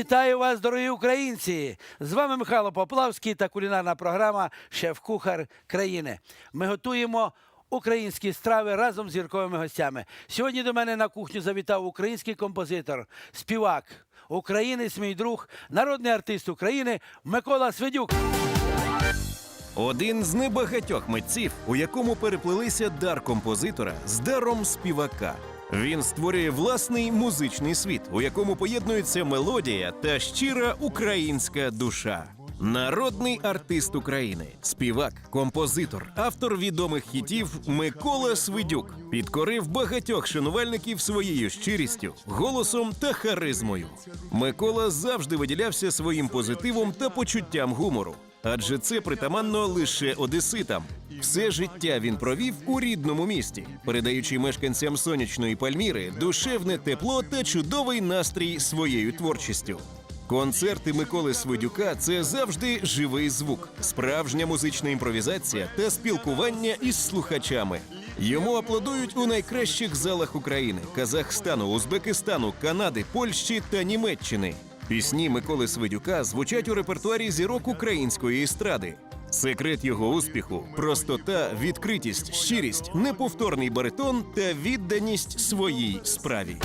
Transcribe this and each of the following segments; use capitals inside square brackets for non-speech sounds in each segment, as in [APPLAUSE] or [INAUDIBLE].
Вітаю вас, дорогі українці! З вами Михайло Поплавський та кулінарна програма Шеф-Кухар країни. Ми готуємо українські страви разом з зірковими гостями. Сьогодні до мене на кухню завітав український композитор, співак, українець, мій друг, народний артист України Микола Свидюк. Один з небагатьох митців, у якому переплелися дар композитора з даром співака. Він створює власний музичний світ, у якому поєднується мелодія та щира українська душа. Народний артист України, співак, композитор, автор відомих хітів Микола Свидюк підкорив багатьох шанувальників своєю щирістю, голосом та харизмою. Микола завжди виділявся своїм позитивом та почуттям гумору. Адже це притаманно лише одеситам. Все життя він провів у рідному місті, передаючи мешканцям сонячної Пальміри душевне тепло та чудовий настрій своєю творчістю. Концерти Миколи Свидюка це завжди живий звук, справжня музична імпровізація та спілкування із слухачами. Йому аплодують у найкращих залах України: Казахстану, Узбекистану, Канади, Польщі та Німеччини. Пісні Миколи Свидюка звучать у репертуарі зірок української естради. Секрет його успіху простота, відкритість, щирість, неповторний баритон та відданість своїй справі.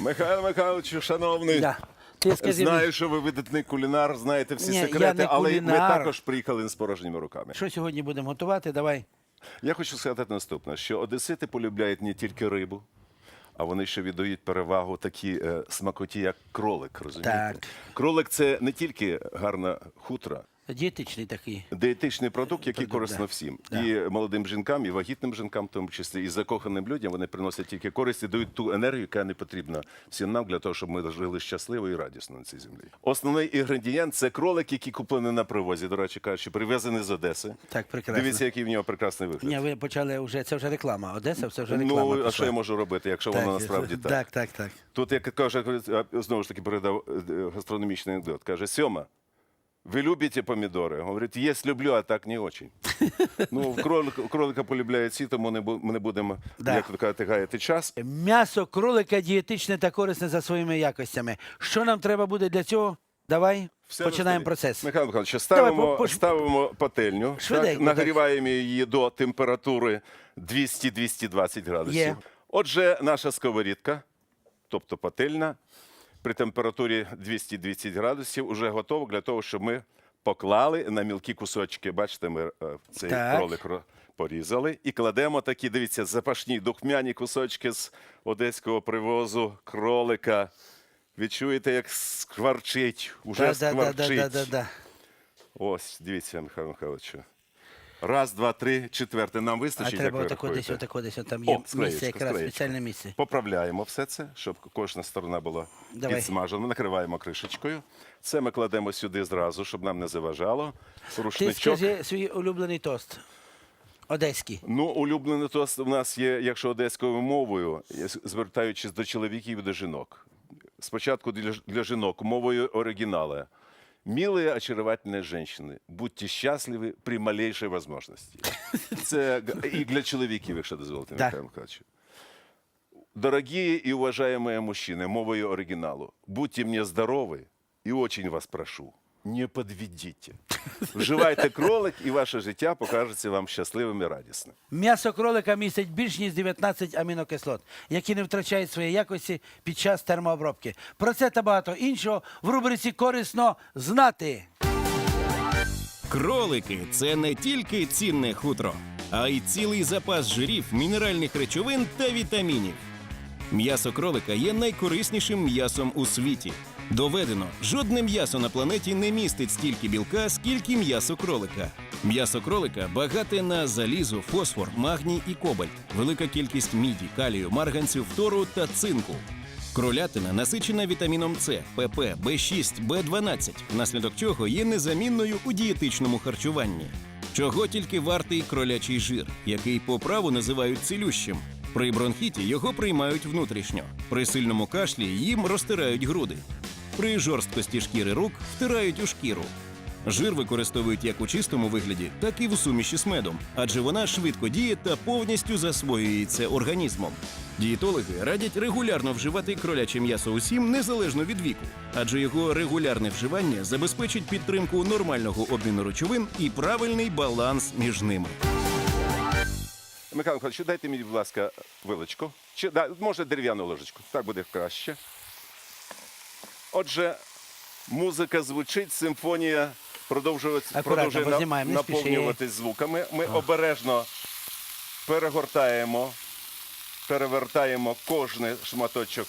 Михайло Михайловичу, шановний, Да. Ти скажи знаю, що ви видатний кулінар, знаєте всі Ні, я секрети, не але ми кулінар. також приїхали з порожніми руками. що сьогодні будемо готувати? Давай. Я хочу сказати наступне: що одесити полюбляють не тільки рибу, а вони ще віддають перевагу такі е, смакоті, як кролик. Розумієте? Так. Кролик це не тільки гарна хутра. Дієтичний такий. Диетичний продукт, який Продукт, корисно да. всім, Да. і молодим жінкам, і вагітним жінкам, в тому числі, і закоханим людям вони приносять тільки користь і дають ту енергію, яка не потрібна всім нам для того, щоб ми жили щасливо і радісно на цій землі. Основний інгредієнт це кролик, який куплений на привозі. До речі, кажучи, привезений з Одеси. Так, прекрасно. Дивіться, який в нього прекрасний вигляд. Ні, ви почали вже, це вже реклама. Одеса, це вже реклама. ну, а пішла. що я можу робити, якщо воно насправді так? Так, так, так. Тут, як каже, знову ж таки передав е, гастрономічний анекдот. Каже, Сьома, ви любите помідори? Говорить, єсть люблю, а так не очень. [LAUGHS] ну, в кролика, кролика полюбляють всі, тому не бу- ми не будемо, Да. як тут кажете, гаяти час. М'ясо кролика дієтичне та корисне за своїми якостями. Що нам треба буде для цього? Давай Все починаємо на столі. процес. Михайло Михайлович, ставимо, по- по- ставимо пательню, Швиденько, так, нагріваємо її до температури 200-220 градусів. Є. Отже, наша сковорідка, тобто пательня, при температурі 200-200 градусів вже готова для того, щоб ми поклали на мілкі кусочки. Бачите, ми е, цей Так. кролик ро- порізали і кладемо такі, дивіться, запашні духмяні кусочки з одеського привозу кролика. Відчуєте, як скварчить, уже Да, Да-да-да-да-да-да. Ось, дивіться, Михайло Михайловичу. Раз, два, три, четверте. Нам А вистачить, треба як ви отако десь, рахуєте? отако десь, от там О, є склеєчка, місце, якраз склеєчка. спеціальне місце. Поправляємо все це, щоб кожна сторона була Давай. підсмажена. Накриваємо кришечкою. Це ми кладемо сюди зразу, щоб нам не заважало. Ти Рушничок. скажи свій улюблений тост. Одеський. Ну, улюблений тост у нас є, якщо одеською мовою, я звертаючись до чоловіків і до жінок. Спочатку для, ж- для жінок мовою оригінала. Милые, очаровательные женщины, будьте счастливы при малейшей возможности. [LAUGHS] Це г- і для чоловіків, якщо дозволите, Да. Михайло Михайлович. Дорогие и уважаемые мужчины, мовою оригиналу, будьте мне здоровы и очень вас прошу, не подведите. Вживайте кролик, і ваше життя покажеться вам щасливим і радісним. М'ясо кролика містить більш ніж 19 амінокислот, які не втрачають своєї якості під час термообробки. Про це та багато іншого в рубриці корисно знати. Кролики це не тільки цінне хутро, а й цілий запас жирів, мінеральних речовин та вітамінів. М'ясо кролика є найкориснішим м'ясом у світі. Доведено, жодне м'ясо на планеті не містить стільки білка, скільки м'ясо кролика. М'ясо кролика багате на залізо, фосфор, магній і кобальт, велика кількість міді, калію, марганцю, фтору та цинку. Кролятина насичена вітаміном С, ПП, Б6, Б12, внаслідок чого є незамінною у дієтичному харчуванні. Чого тільки вартий кролячий жир, який по праву називають цілющим. При бронхіті його приймають внутрішньо. При сильному кашлі їм розтирають груди. При жорсткості шкіри рук втирають у шкіру. Жир використовують як у чистому вигляді, так і в суміші з медом, адже вона швидко діє та повністю засвоюється організмом. Дієтологи радять регулярно вживати кроляче м'ясо усім незалежно від віку, адже його регулярне вживання забезпечить підтримку нормального обміну речовин і правильний баланс між ними. Михайло Михайлович, дайте мені, будь ласка, вилочку. Чи, да, може, дерев'яну ложечку. Так буде краще. Отже, музика звучить, симфонія продовжує, продовжує наповнюватись звуками. Ми обережно перегортаємо, перевертаємо кожний шматочок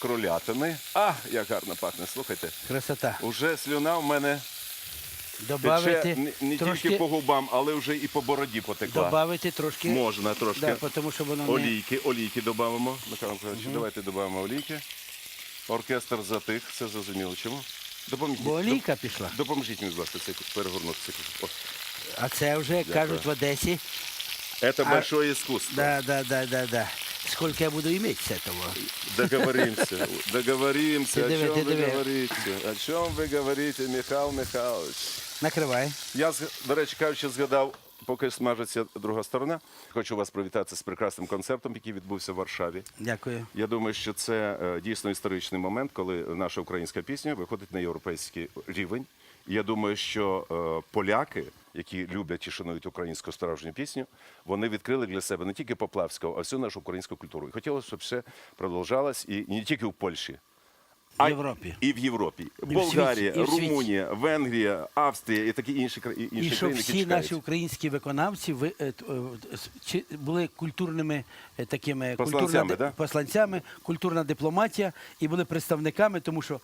кролятини. А, як гарно пахне, слухайте. Красота. Уже слюна в мене тече не, не трошки, тільки по губам, але вже і по бороді потекла. добавити трошки. Можна трошки. Да, тому що воно не... Олійки, олійки додамо. Михайло Михайлович, давайте додамо олійки. Оркестр затих, все зрозуміло. Чому? Допоможіть. Бо олійка пішла. Допоможіть мені, будь ласка, це перегорнути. Це, О, А це вже, як кажуть в Одесі, це А- большое искусство. да, да, да, да, да. Сколько я буду иметь с этого? Договоримся. [LAUGHS] Договоримся. Ти О диви, чем ти ви диви. говорите? О чем ви говорите, Михайло Михайлович? Накривай. Я, зг- до речі, кажучи, згадав, поки смажиться друга сторона. Хочу вас привітати з прекрасним концертом, який відбувся в Варшаві. Дякую. Я думаю, що це е, дійсно історичний момент, коли наша українська пісня виходить на європейський рівень. Я думаю, що е, поляки, які люблять і шанують українську справжню пісню, вони відкрили для себе не тільки Поплавського, а всю нашу українську культуру. І хотілося, щоб все продовжалось і не тільки в Польщі. В Європі. І в Європі. в Болгарія, світі, і в світі. Румунія, Венгрія, Австрія і такі інші, кра- і- інші І щоб країни, які всі чекають. наші українські виконавці ви, е, т- е, с- чи- були культурними е, такими Посланцями, культурна, да? посланцями, культурна дипломатія і були представниками, тому що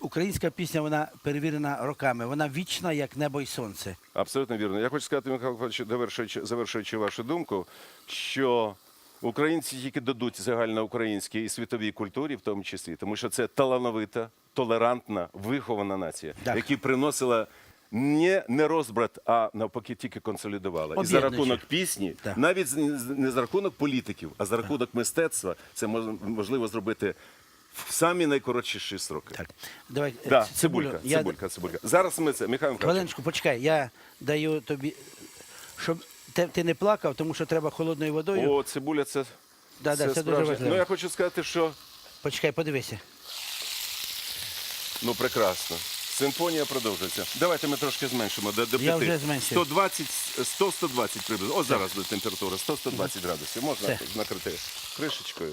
українська пісня вона перевірена роками. Вона вічна, як небо і сонце. Абсолютно вірно. Я хочу сказати, Михайло Михайлович, завершуючи, завершуючи вашу думку, що українці тільки дадуть загальноукраїнській і світовій культурі, в тому числі, тому що це талановита, толерантна, вихована нація, Так. яка приносила. Не, не розбрат, а навпаки тільки консолідувала. І за рахунок пісні, Так. навіть не за рахунок політиків, а за рахунок мистецтва, це мож- можливо зробити в самі найкоротші сроки. Так, давай е, Да, ц- цибулька, Я- цибулька, цибулька. Зараз ми це, Михайло Хвилиночку, почекай, я даю тобі, щоб те- ти не плакав, тому що треба холодною водою. О, цибуля це. Да, да, це дуже справжнє. важливо. Ну я хочу сказати, що Почекай, подивися. ну прекрасно. Симфонія продовжується. Давайте ми трошки зменшимо до, до Я 5. вже зменшив. 120, 100-120 приблизно. О, зараз буде температура, 100-120 градусів. Можна Все. накрити кришечкою.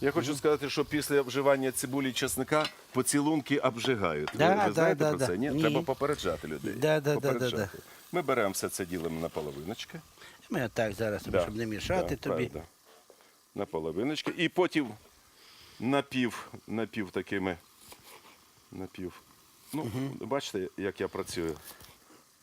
Я хочу сказати, що після вживання цибулі і чесника поцілунки обжигають. Да, ви, ви да, знаєте да, про да. це? Ні? Ні. Треба попереджати людей. Да, да, да, да, Попереджати. Ми беремо все це ділимо на половиночки. Ми отак зараз, Да, щоб не мішати да, тобі. правда. На половиночки. І потім напів, напів такими. Напів. Ну, бачите, як я працюю.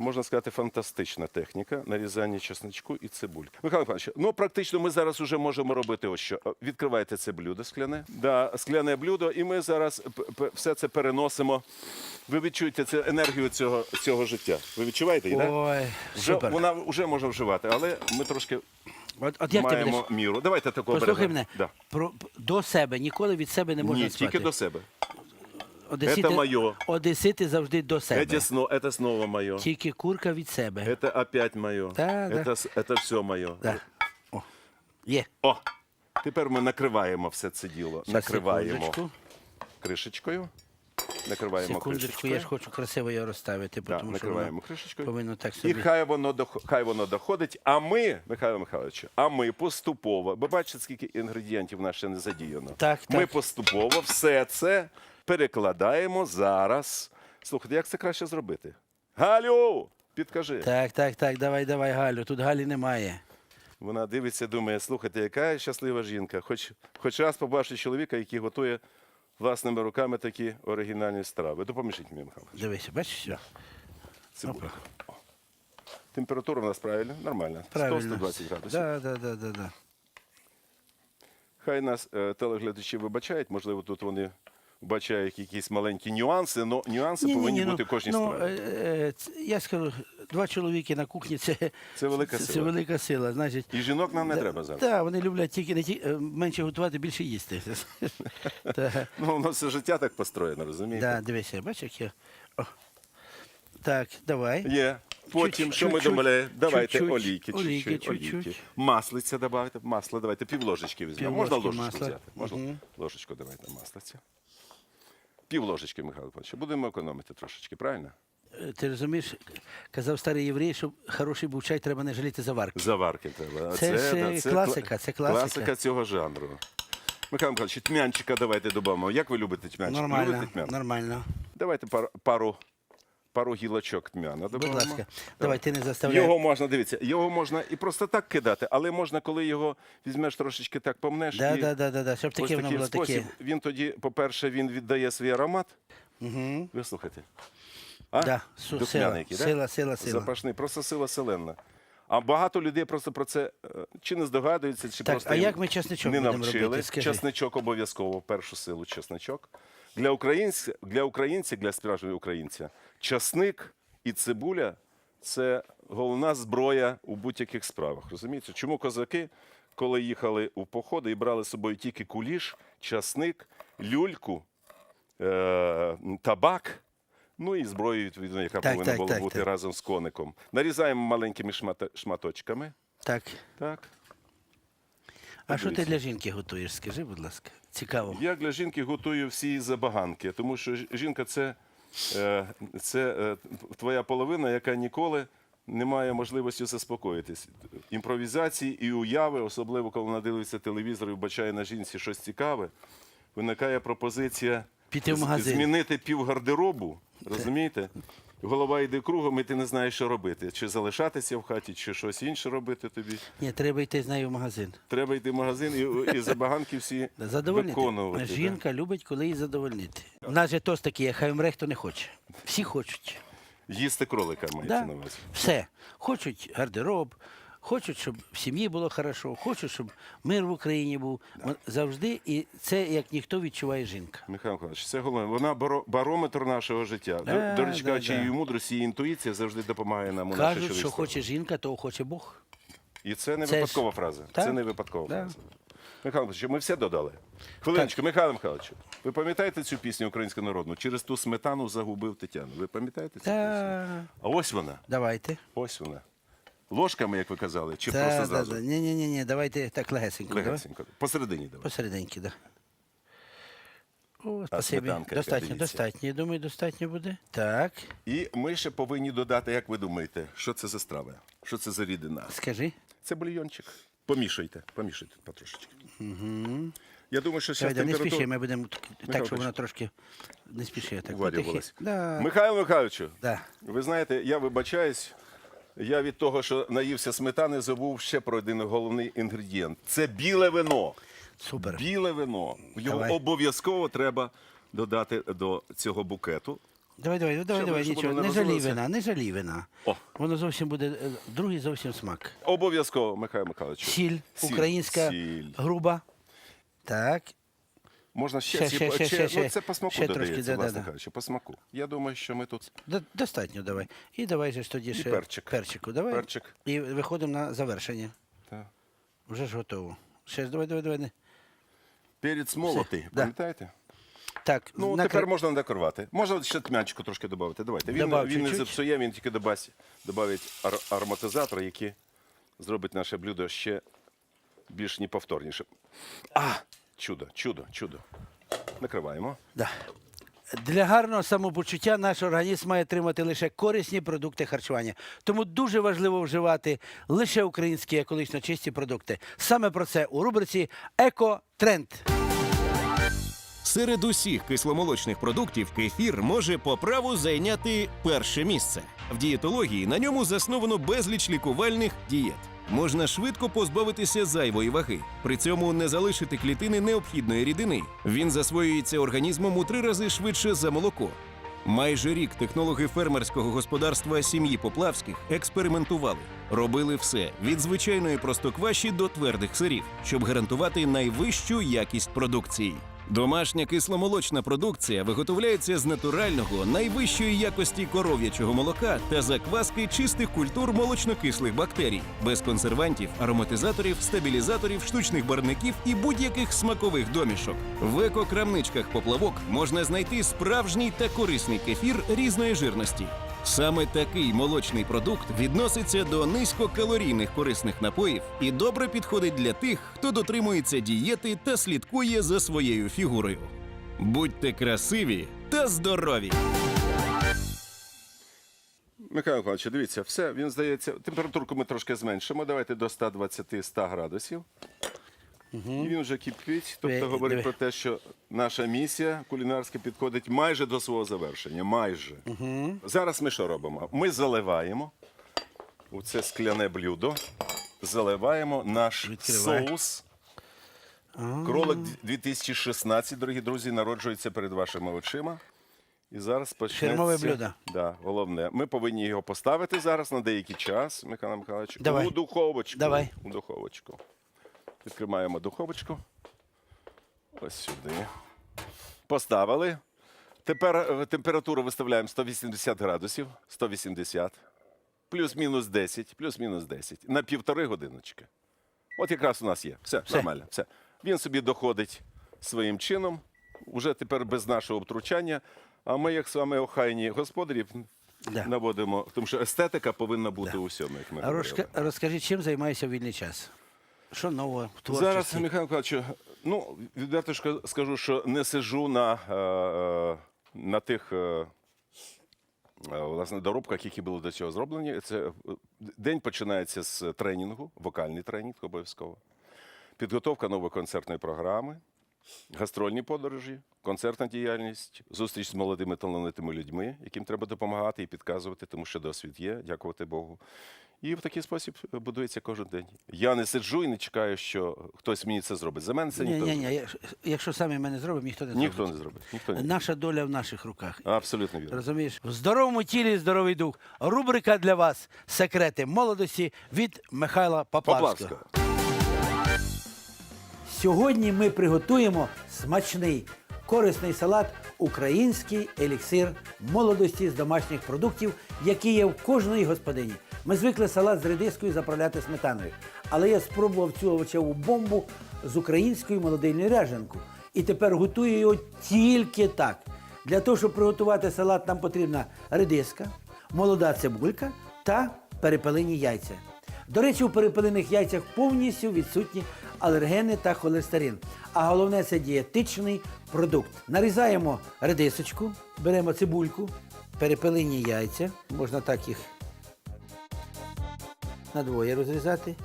Можна сказати, фантастична техніка нарізання чесночку і цибульки. Михайло Михайлович, ну практично ми зараз вже можемо робити ось що. Відкриваєте це блюдо скляне. Да, скляне блюдо, і ми зараз все це переносимо. Ви відчуєте цю енергію цього, цього життя. Ви відчуваєте її. Ой, Вже, супер. вона вже може вживати, але ми трошки От, от як ти маємо будеш? міру. Давайте такого Послухай беремо. мене, Да. про, до себе, ніколи від себе не можна Ні, спати. тільки до себе Одесити, Это моє. Одесити завжди до себе. Это, сно, это снова мое. Тільки курка від себе. Это опять мое. Да, да. это, с- это все мое. Да. О, є. О! Тепер ми накриваємо все це діло. Щас, накриваємо секундочку. кришечкою. Накриваємо Секундочку, кришечкою. я ж хочу красиво його розставити, Да, тому що накриваємо кришечкою. повинно так І собі. хай воно, дох- хай воно доходить. А ми, Михайло Михайлович, а ми поступово, ви бачите, скільки інгредієнтів в нас ще не задіяно. Так, Ми так. поступово все це перекладаємо зараз. Слухайте, як це краще зробити? Галю, підкажи. Так, так, так, давай, давай, Галю. Тут Галі немає. Вона дивиться, думає, слухайте, яка я щаслива жінка. Хоч, хоч раз побачить чоловіка, який готує власними руками такі оригінальні страви. Допоможіть мені, Михайло. Дивися, бачиш все? Цибуля. Температура в нас правильна, нормальна. Правильно. 100-120 градусів. Да, да, да, да, да. Хай нас е, телеглядачі вибачають, можливо, тут вони вбачають якісь маленькі нюанси, але нюанси повинні бути в кожній ну, страві. е, е, я скажу, два чоловіки на кухні це, Це велика це, сила. велика сила. Значить, І жінок нам не треба зараз. Так, вони люблять тільки не ті, е, менше готувати, більше їсти. [LAUGHS] Та, Ну, воно все життя так построєно, розумієте? да, дивися, бачиш, як я. О. Так, давай. Є. Потім, Чуть- що ми чуть-чуть, думали? Давайте чуть-чуть, олійки, олійки, чуть-чуть, чуть-чуть. Маслиця добавити, масло давайте, пів ложечки візьмемо. Можна ложечку масла. взяти? Можна ложечку давайте маслиця. Пів ложечки, Михайло Павлович. Будемо економити трошечки, правильно? Е, Ти розумієш, казав старий єврей, щоб хороший був чай, треба не жаліти заварки. Заварки треба. Це ж, да, це класика, це класика. Класика цього жанру. Михайло Михайлович, тьмянчика давайте додамо. Як ви любите тьмянчик? Нормально, Любите тьмян? нормально. Давайте пар- пару, пару гілочок тьмяна Будь ласка, давай, ти не заставляй. Його можна, дивіться, його можна і просто так кидати, але можна, коли його візьмеш трошечки так помнеш. Да, і да, да, да, да. Щоб таке воно було таке. він тоді, по-перше, він віддає свій аромат. Угу. Ви слухайте. А? Да, су- сила, який, да? сила, сила, сила. Запашний, просто сила селенна. А багато людей просто про це е, чи не здогадуються, чи Так, просто а як ми чесничок не будемо навчили. робити, скажи? Чесничок обов'язково, першу силу чесничок. Для українця, для українця, для справжнього українця, часник і цибуля це головна зброя у будь-яких справах. Розумієте? Чому козаки, коли їхали у походи і брали з собою тільки куліш, часник, люльку, е- табак. Ну і зброю, відповідно, яка Так, повинна так, була так, бути так. разом з коником. Нарізаємо маленькими шмат- шматочками. Так. Так. А що ти для жінки готуєш? Скажи, будь ласка. Цікаво. Я для жінки готую всі забаганки, тому що жінка це, е, це е, твоя половина, яка ніколи не має можливості заспокоїтись. Імпровізації і уяви, особливо коли вона дивиться телевізор і вбачає на жінці щось цікаве, виникає пропозиція Піти в магазин. змінити пів гардеробу. Розумієте? Голова йде кругом, і ти не знаєш, що робити. Чи залишатися в хаті, чи щось інше робити тобі. Ні, треба йти з нею в магазин. Треба йти в магазин і, і забаганки всі Задовольнити. виконувати. да. Жінка любить, коли її задовольнити. У нас же тост такий, є, хай умре, хто не хоче. Всі хочуть. Їсти кролика мається Да? на увазі. Все. Хочуть гардероб, хочуть, щоб в сім'ї було хорошо, хочуть, щоб мир в Україні був. Завжди, і це як ніхто відчуває жінка. Михайло Михайлович, це головне. Вона баро- барометр нашого життя. Да, До, речі, да, кажучи, да. її мудрість, її інтуїція завжди допомагає нам у наше Кажуть, що хоче жінка, то хоче Бог. І це не Це ж- випадкова фраза. Так, Це не випадкова да. фраза. Михайло Михайлович, ми все додали. Хвилиночку, Михайло Михайлович, ви пам'ятаєте цю пісню українську народну? Через ту сметану загубив Тетяну. Ви пам'ятаєте цю пісню? Та... А ось вона. Давайте. Ось вона. Ложками, як ви казали, чи Та, просто да, зразу? да. Ні, ні, ні, ні, давайте так легесенько. давай. Легесенько. Посередині давай. Посерединки, так. Да. О, спасибі. сметанка, Достатньо, дивіться. достатньо. Я думаю, достатньо буде. Так, І ми ще повинні додати, як ви думаєте, що це за страва? Що це за рідина? скажи. Це бульйончик. Помішайте, помішайте потрошечки. Угу. Я думаю, що Давай, зараз да, не спіши, температура... ми будемо так, так, щоб воно трошки не спіши. Так, Уварювалась. потихи. Да. Михайло Михайловичу, Да. ви знаєте, я вибачаюсь, я від того, що наївся сметани, забув ще про один головний інгредієнт. Це біле вино. Супер. Біле вино. Його Давай. обов'язково треба додати до цього букету. Давай, давай, ну, давай, Щоб- давай, нічого. Не не розвалилося. вина, не жалій вина. О. Воно зовсім буде е, другий зовсім смак. Обов'язково, Михайло Михайлович. Сіль, українська, Сіль. груба. Так. Можна ще, Ще, ці- ще, ще, ще- ще, ну, це по смаку Ще додається, трошки, да, да, власне да. кажучи, по смаку. Я думаю, що ми тут До- Достатньо давай. І давай же ж тоді ще перчик. перчику. Давай. Перчик. І виходимо на завершення. Так. Вже ж готово. Ще ж давай, давай, давай. не. перець молотий, да. пам'ятаєте? Так, Ну, накри- тепер можна декорувати. Можна ще тмянчику трошки додати. Давайте. Він, Добав він не чуть-чуть. зіпсує, він тільки добавить, добавить ар- ароматизатор, який зробить наше блюдо ще більш неповторнішим. А! Чудо, чудо, чудо. Накриваємо. Да. Для гарного самопочуття наш організм має отримати лише корисні продукти харчування. Тому дуже важливо вживати лише українські екологічно чисті продукти. Саме про це у рубриці Еко-тренд. Серед усіх кисломолочних продуктів кефір може по праву зайняти перше місце. В дієтології на ньому засновано безліч лікувальних дієт. Можна швидко позбавитися зайвої ваги, при цьому не залишити клітини необхідної рідини. Він засвоюється організмом у три рази швидше за молоко. Майже рік технологи фермерського господарства сім'ї Поплавських експериментували, робили все від звичайної простокваші до твердих сирів, щоб гарантувати найвищу якість продукції. Домашня кисломолочна продукція виготовляється з натурального найвищої якості коров'ячого молока та закваски чистих культур молочнокислих бактерій, без консервантів, ароматизаторів, стабілізаторів, штучних барвників і будь-яких смакових домішок. В екокрамничках поплавок можна знайти справжній та корисний кефір різної жирності. Саме такий молочний продукт відноситься до низькокалорійних корисних напоїв і добре підходить для тих, хто дотримується дієти та слідкує за своєю фігурою. Будьте красиві та здорові! Михайло Михайлович, дивіться, все, він здається, температурку ми трошки зменшимо. Давайте до 120-100 градусів. І він вже кипить. Тобто говорить про те, що наша місія кулінарська підходить майже до свого завершення. Майже. Зараз ми що робимо? Ми заливаємо у це скляне блюдо, заливаємо наш Відкривай. соус. Кролик 2016, дорогі друзі, народжується перед вашими очима. І зараз почнеться... Фірмове блюдо. Да, головне. Ми повинні його поставити зараз на деякий час, Михайло Михайлович. Давай. У духовочку. Давай. У духовочку. Відкриваємо духовочку. Ось сюди. Поставили. Тепер е, температуру виставляємо 180 градусів. 180. Плюс-мінус 10, плюс-мінус 10. На півтори годиночки. От якраз у нас є. Все, Все. нормально. Все. Він собі доходить своїм чином, уже тепер без нашого втручання. А ми, як з вами охайні господарі, Да. наводимо, тому що естетика повинна бути у всьому, як ми говорили. розка- розкажіть, чим займаєшся в вільний час? Що нового в творчості? Зараз, Михайло Михайлович, ну, відверто скажу, що не сижу на, е, на тих е, е, власне, доробках, які були до цього зроблені. Це день починається з тренінгу, вокальний тренінг обов'язково. Підготовка нової концертної програми, гастрольні подорожі, концертна діяльність, зустріч з молодими талановитими людьми, яким треба допомагати і підказувати, тому що досвід є, дякувати Богу. І в такий спосіб будується кожен день. Я не сиджу і не чекаю, що хтось мені це зробить. За мене це Ні, ніхто, ні, не ні. Якщо самі ми не зробимо, ніхто не зробить. ніхто не зробить. Ніхто не Наша доля в наших руках. Абсолютно вірно. Розумієш? В здоровому тілі здоровий дух. Рубрика для вас Секрети молодості від Михайла Поплавського. Поплавська. Сьогодні ми приготуємо смачний корисний салат Український еліксир молодості з домашніх продуктів, який є в кожної господині. Ми звикли салат з редискою заправляти сметаною. Але я спробував цю овочеву бомбу з українською молодильною ряженкою. І тепер готую його тільки так. Для того, щоб приготувати салат, нам потрібна редиска, молода цибулька та перепелині яйця. До речі, у перепелених яйцях повністю відсутні алергени та холестерин. А головне це дієтичний продукт. Нарізаємо редисочку, беремо цибульку, перепелині яйця. Можна так їх на двоє розрізати.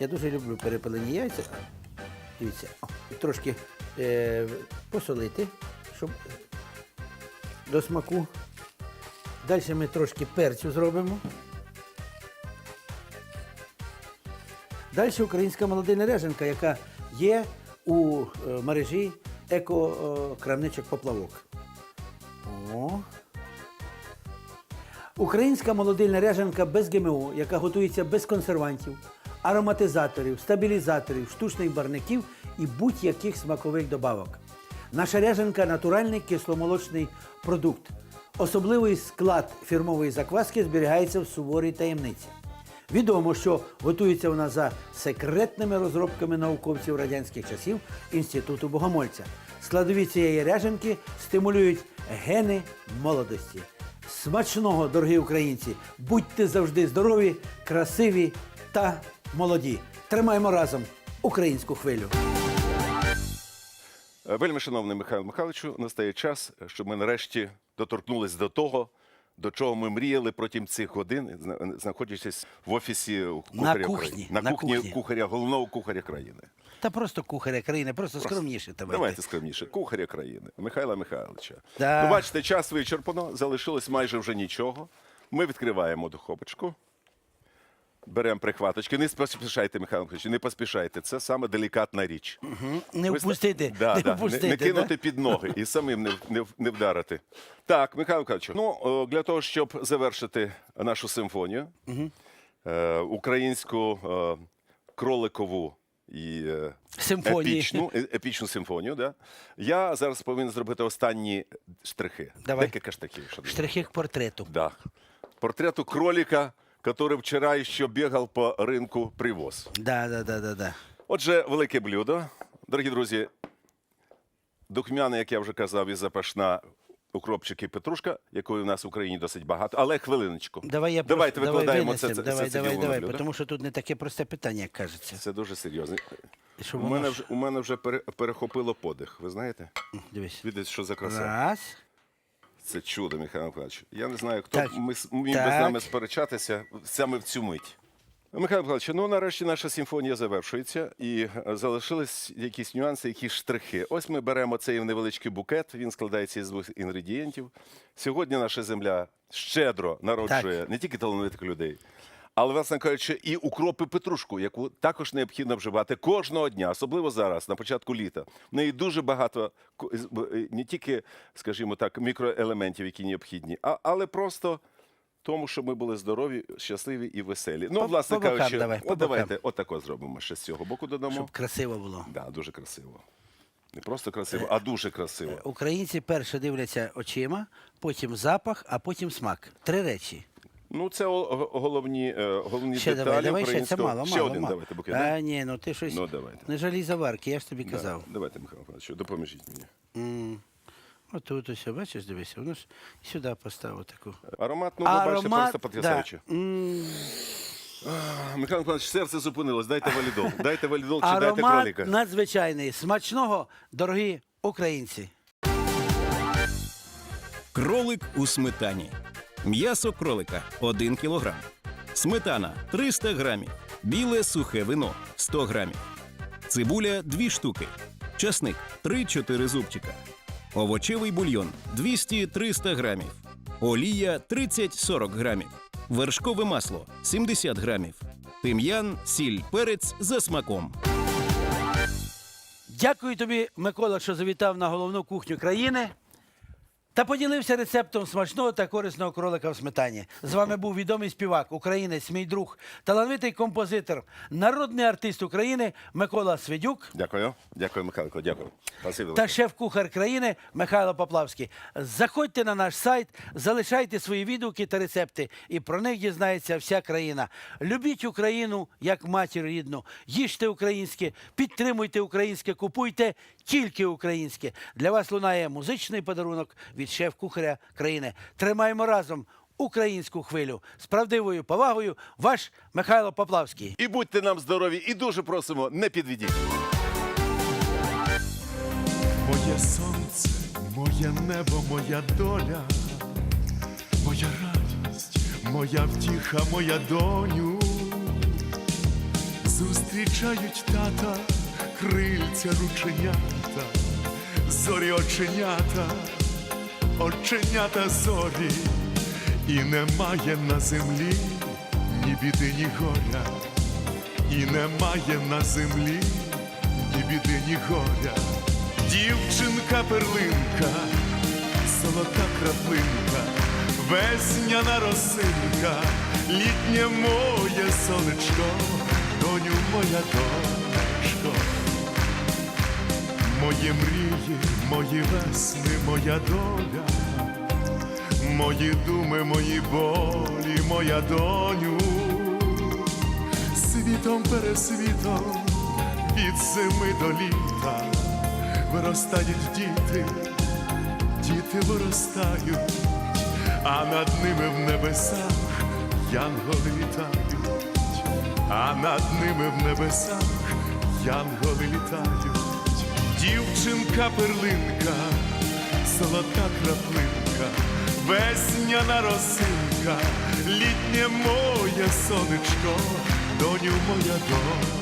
Я дуже люблю перепелені яйця. Дивіться, трошки е, посолити, щоб до смаку. Далі ми трошки перцю зробимо. Далі українська молодильна ряженка, яка є у е, мережі еко-крамничок поплавок. О. Українська молодильна ряженка без ГМО, яка готується без консервантів, ароматизаторів, стабілізаторів, штучних барників і будь-яких смакових добавок. Наша ряженка натуральний кисломолочний продукт. Особливий склад фірмової закваски зберігається в суворій таємниці. Відомо, що готується вона за секретними розробками науковців радянських часів Інституту Богомольця. Складові цієї ряженки стимулюють гени молодості. Смачного, дорогі українці! Будьте завжди здорові, красиві та молоді. Тримаємо разом українську хвилю. Вельми шановний Михайло Михайловичу, настає час, щоб ми нарешті доторкнулись до того, до чого ми мріяли протягом цих годин, знаходячись в офісі кухаря кухні, країни. на, на кухні, кухні. кухаря, головного кухаря країни. Та просто кухаря країни, просто, скромніше. Давайте. Давайте скромніше. Кухаря країни Михайла Михайловича. Да. Ну, бачите, час вичерпано, залишилось майже вже нічого. Ми відкриваємо духовочку. Беремо прихваточки. Не поспішайте, Михайло Михайлович, не поспішайте. Це саме делікатна річ. Не Ви впустити, Да, не да, впустити. не, да? кинути під ноги і самим не, не, не вдарити. Так, Михайло Михайлович, ну для того, щоб завершити нашу симфонію, е, українську е, кроликову і е, епічну, е- епічну симфонію, да, я зараз повинен зробити останні штрихи. Давай. Декілька штрихів. Штрихи к портрету. Да. Портрету кролика, который вчера еще бегал по ринку привоз. Да, да, да, да, да. Отже, велике блюдо. Дорогі друзі, духмяне, як я вже казав, і запашна укропчик і петрушка, якої у нас в Україні досить багато. Але хвилиночку. Давай я Давайте просто- викладаємо давай це, винесем. це, давай, це, давай, давай, блюдо. тому що тут не таке просте питання, як кажеться. Це дуже серйозно. Щоб У воно мене, ж- вже, у мене вже пере- перехопило подих. Ви знаєте? Дивись. Видите, що за краса? Раз. Це чудо, Михайло Михайлович. Я не знаю, хто Так, ми, с- міг би так. з нами сперечатися саме в цю мить. Михайло Михайлович, ну нарешті наша симфонія завершується і е, залишились якісь нюанси, якісь штрихи. Ось ми беремо цей невеличкий букет, він складається із двох інгредієнтів. Сьогодні наша земля щедро народжує не тільки талановитих людей, але, власне кажучи, і укропи петрушку, яку також необхідно вживати кожного дня, особливо зараз, на початку літа. В неї дуже багато е, не тільки, скажімо так, мікроелементів, які необхідні, а, але просто тому, щоб ми були здорові, щасливі і веселі. Ну, По- власне по бокам кажучи, давай, от давайте отако зробимо ще з цього боку додамо. Щоб красиво було. Да, дуже красиво. Не просто красиво, а дуже красиво. Українці перше дивляться очима, потім запах, а потім смак. Три речі. Ну, це головні, е, головні Ще деталі давай, давай ще це мало, ще мало, один мало. давайте букет. А, ні, ну ти щось Ну, давайте. не жалій заварки, я ж тобі Да, казав. Давайте, Михайло Михайлович, допоможіть мені. Отут ось, бачиш, дивися, воно ж сюди поставив таку. Аромат, ну, ви бачите, просто потрясаючий. да. М, Михайло Михайлович, серце зупинилось. Дайте валідол. [LAUGHS] Дайте валідол чи дайте Аромат кроліка. надзвичайний. Смачного, дорогі українці. Кролик у сметані. М'ясо кролика 1 кілограм. Сметана 300 грамів. Біле сухе вино 100 грамів. Цибуля 2 штуки. Часник 3-4 зубчика. Овочевий бульйон 200-300 грамів. Олія 30-40 грамів. Вершкове масло 70 грамів. Тим'ян, сіль, перець за смаком. Дякую тобі, Микола, що завітав на головну кухню країни та поділився рецептом смачного та корисного кролика в сметані. З вами був відомий співак, українець, мій друг, талановитий композитор, народний артист України Микола Свидюк Дякую. Дякую, Михайло. Дякую. Спасибо. та шеф-кухар країни Михайло Поплавський. Заходьте на наш сайт, залишайте свої відгуки та рецепти, і про них дізнається вся країна. Любіть Україну як матір рідну, їжте українське, підтримуйте українське, купуйте тільки українське. Для вас лунає музичний подарунок від шеф-кухаря країни. Тримаємо разом українську хвилю з правдивою повагою. Ваш Михайло Поплавський. І будьте нам здорові, і дуже просимо, не підведіть. Моє сонце, моє небо, моя доля, моя радість, моя втіха, моя доню. Зустрічають тата, крильця рученята, зорі оченята, оченята зорі, і немає на землі ні біди, ні горя, і немає на землі ні біди, ні горя. Дівчинка перлинка, золота краплинка, весняна росинка, літнє моє сонечко, доню моя донечко. Мої мрії, мої весни, моя доля, мої думи, мої болі, моя доню, світом пересвітом від зими до літа виростають діти, діти виростають, а над ними в небесах янголи літають, а над ними в небесах янголи літають. Дівчинка перлинка, золота краплинка, весняна росинка, літнє моє сонечко, доню моя донечко.